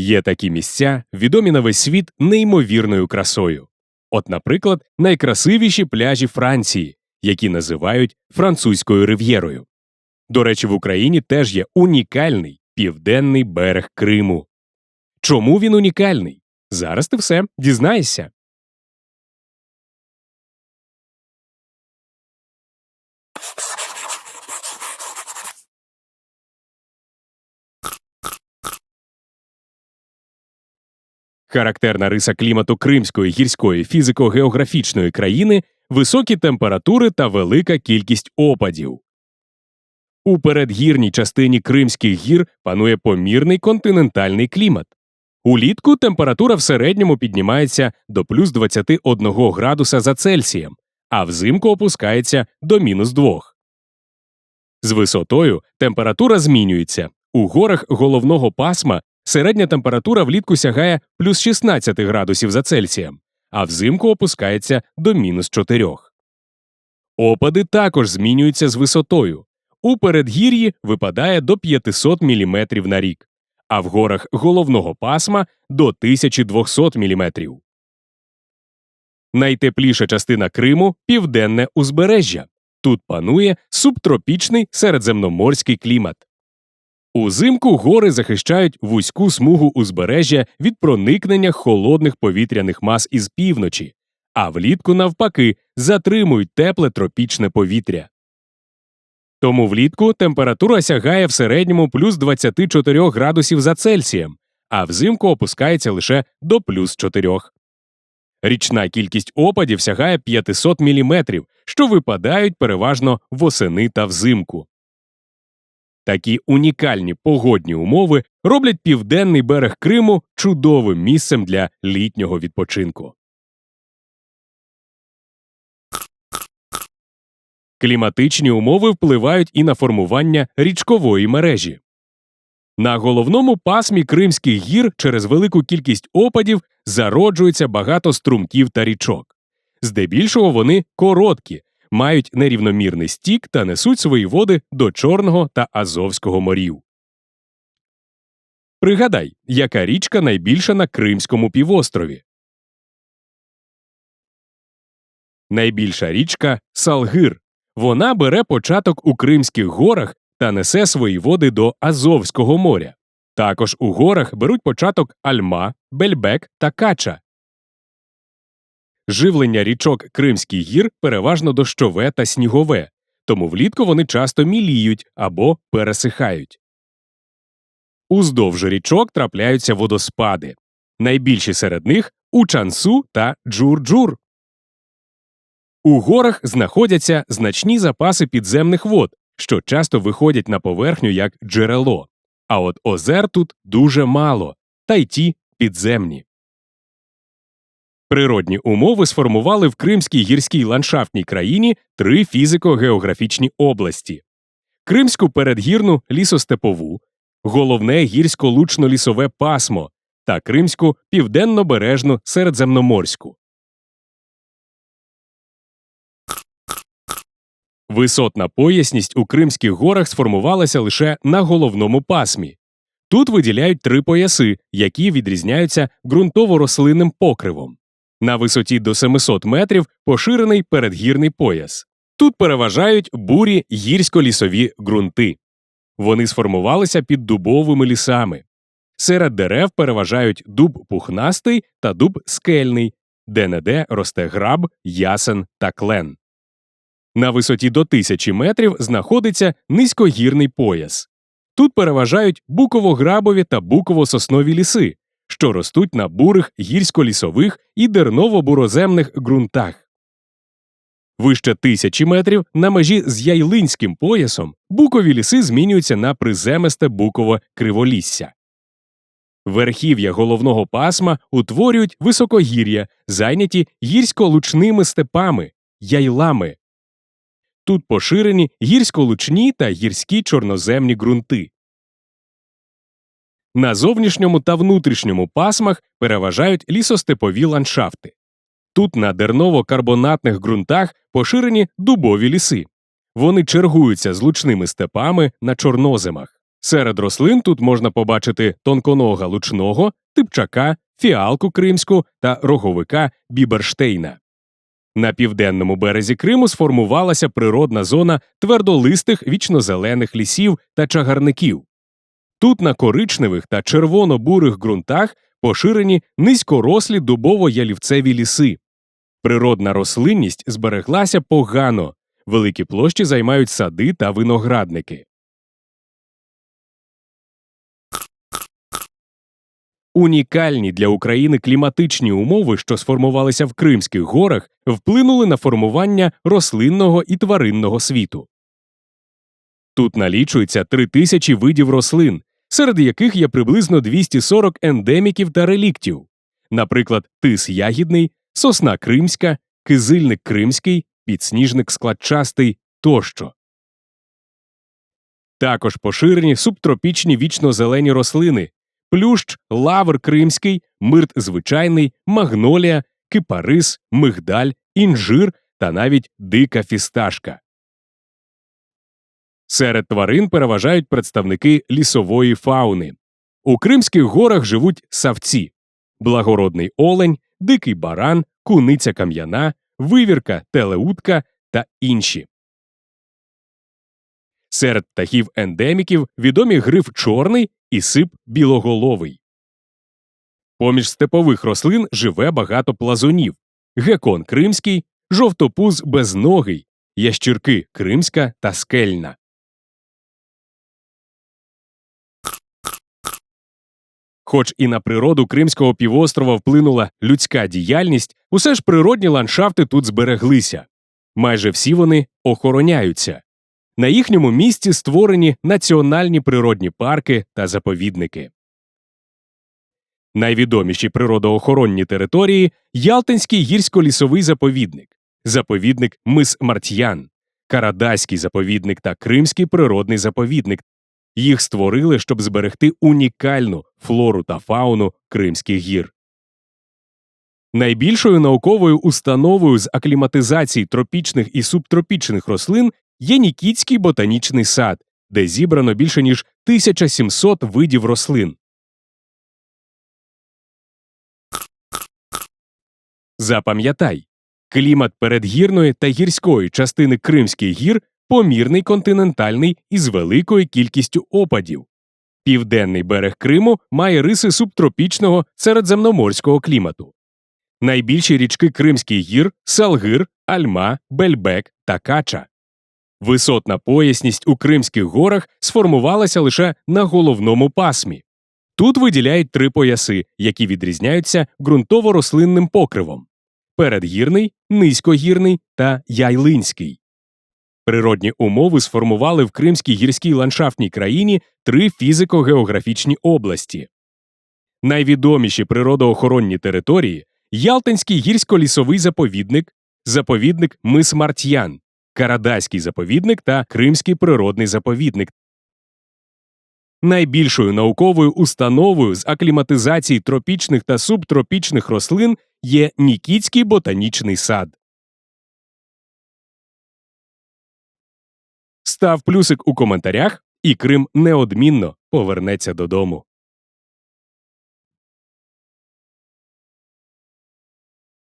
Є такі місця, відомі на весь світ неймовірною красою. От, наприклад, найкрасивіші пляжі Франції, які називають французькою рив'єрою. До речі, в Україні теж є унікальний південний берег Криму. Чому він унікальний? Зараз ти все дізнаєшся. Характерна риса клімату Кримської гірської фізико-географічної країни високі температури та велика кількість опадів. У передгірній частині Кримських гір панує помірний континентальний клімат. Улітку температура в середньому піднімається до плюс 21 градуса за Цельсієм, а взимку опускається до мінус 2. З висотою температура змінюється. У горах головного пасма середня температура влітку сягає плюс 16 градусів за Цельсієм, а взимку опускається до мінус 4. Опади також змінюються з висотою. У передгір'ї випадає до 500 мм на рік, а в горах головного пасма до 1200 мм. Найтепліша частина Криму південне узбережжя. Тут панує субтропічний середземноморський клімат. Узимку гори захищають вузьку смугу узбережжя від проникнення холодних повітряних мас із півночі, а влітку, навпаки, затримують тепле тропічне повітря. Тому влітку температура сягає в середньому плюс 24 градусів за Цельсієм, а взимку опускається лише до плюс 4. Річна кількість опадів сягає 500 мм, що випадають переважно восени та взимку. Такі унікальні погодні умови роблять південний берег Криму чудовим місцем для літнього відпочинку. Кліматичні умови впливають і на формування річкової мережі. На головному пасмі Кримських гір через велику кількість опадів зароджується багато струмків та річок. Здебільшого вони короткі, мають нерівномірний стік та несуть свої води до Чорного та Азовського морів. Пригадай, яка річка найбільша на Кримському півострові. Найбільша річка Салгир. Вона бере початок у Кримських горах та несе свої води до Азовського моря. Також у горах беруть початок Альма, Бельбек та Кача. Живлення річок Кримських гір переважно дощове та снігове, тому влітку вони часто міліють або пересихають. Уздовж річок трапляються водоспади. Найбільші серед них Учансу та Джур-Джур. У горах знаходяться значні запаси підземних вод, що часто виходять на поверхню як джерело. А от озер тут дуже мало, та й ті підземні. Природні умови сформували в Кримській гірській ландшафтній країні три фізико-географічні області: Кримську передгірну лісостепову, головне гірсько-лучно-лісове пасмо та Кримську південно-бережну середземноморську. Висотна поясність у Кримських горах сформувалася лише на головному пасмі. Тут виділяють три пояси, які відрізняються ґрунтово-рослинним покривом. На висоті до 700 метрів поширений передгірний пояс. Тут переважають бурі гірсько-лісові ґрунти. Вони сформувалися під дубовими лісами. Серед дерев переважають дуб пухнастий та дуб скельний, де неде росте граб, ясен та клен. На висоті до тисячі метрів знаходиться низькогірний пояс. Тут переважають буково-грабові та буково-соснові ліси, що ростуть на бурих гірсько-лісових і дерново-буроземних ґрунтах. Вище тисячі метрів на межі з яйлинським поясом букові ліси змінюються на приземисте букове криволісся. Верхів'я головного пасма утворюють високогір'я, зайняті гірсько-лучними степами, яйлами. Тут поширені гірсько-лучні та гірські чорноземні ґрунти. На зовнішньому та внутрішньому пасмах переважають лісостепові ландшафти. Тут на дерново-карбонатних ґрунтах поширені дубові ліси. Вони чергуються з лучними степами на чорноземах. Серед рослин тут можна побачити тонконога лучного, типчака, фіалку кримську та роговика біберштейна. На південному березі Криму сформувалася природна зона твердолистих вічнозелених лісів та чагарників. Тут на коричневих та червоно-бурих ґрунтах поширені низькорослі дубово-ялівцеві ліси. Природна рослинність збереглася погано, великі площі займають сади та виноградники. Унікальні для України кліматичні умови, що сформувалися в Кримських горах, вплинули на формування рослинного і тваринного світу. Тут налічується три тисячі видів рослин, серед яких є приблизно 240 ендеміків та реліктів, наприклад, тис ягідний, сосна кримська, кизильник кримський, підсніжник складчастий тощо. Також поширені субтропічні вічно-зелені рослини плющ, лавр кримський, мирт звичайний, магнолія, кипарис, мигдаль, інжир та навіть дика фісташка. Серед тварин переважають представники лісової фауни. У Кримських горах живуть савці благородний олень, дикий баран, куниця кам'яна, вивірка, телеутка та інші. Серед птахів ендеміків відомі гриф чорний і сип білоголовий. Поміж степових рослин живе багато плазунів гекон кримський, жовтопуз безногий, ящірки кримська та скельна. Хоч і на природу Кримського півострова вплинула людська діяльність, усе ж природні ландшафти тут збереглися. Майже всі вони охороняються. На їхньому місці створені національні природні парки та заповідники. Найвідоміші природоохоронні території Ялтинський гірсько-лісовий заповідник, заповідник Мис Мартьян, Карадаський заповідник та Кримський природний заповідник. Їх створили, щоб зберегти унікальну флору та фауну Кримських гір. Найбільшою науковою установою з акліматизації тропічних і субтропічних рослин є Нікітський ботанічний сад, де зібрано більше ніж 1700 видів рослин. Запам'ятай, клімат передгірної та гірської частини Кримських гір помірний континентальний із великою кількістю опадів. Південний берег Криму має риси субтропічного середземноморського клімату. Найбільші річки Кримських гір Салгир, Альма, Бельбек та Кача. Висотна поясність у Кримських горах сформувалася лише на головному пасмі. Тут виділяють три пояси, які відрізняються ґрунтово-рослинним покривом передгірний, низькогірний та яйлинський. Природні умови сформували в Кримській гірській ландшафтній країні три фізико-географічні області. Найвідоміші природоохоронні території Ялтинський гірсько-лісовий заповідник, заповідник Мис Мартьян, Карадайський заповідник та Кримський природний заповідник. Найбільшою науковою установою з акліматизації тропічних та субтропічних рослин є Нікітський ботанічний сад. Став плюсик у коментарях, і Крим неодмінно повернеться додому.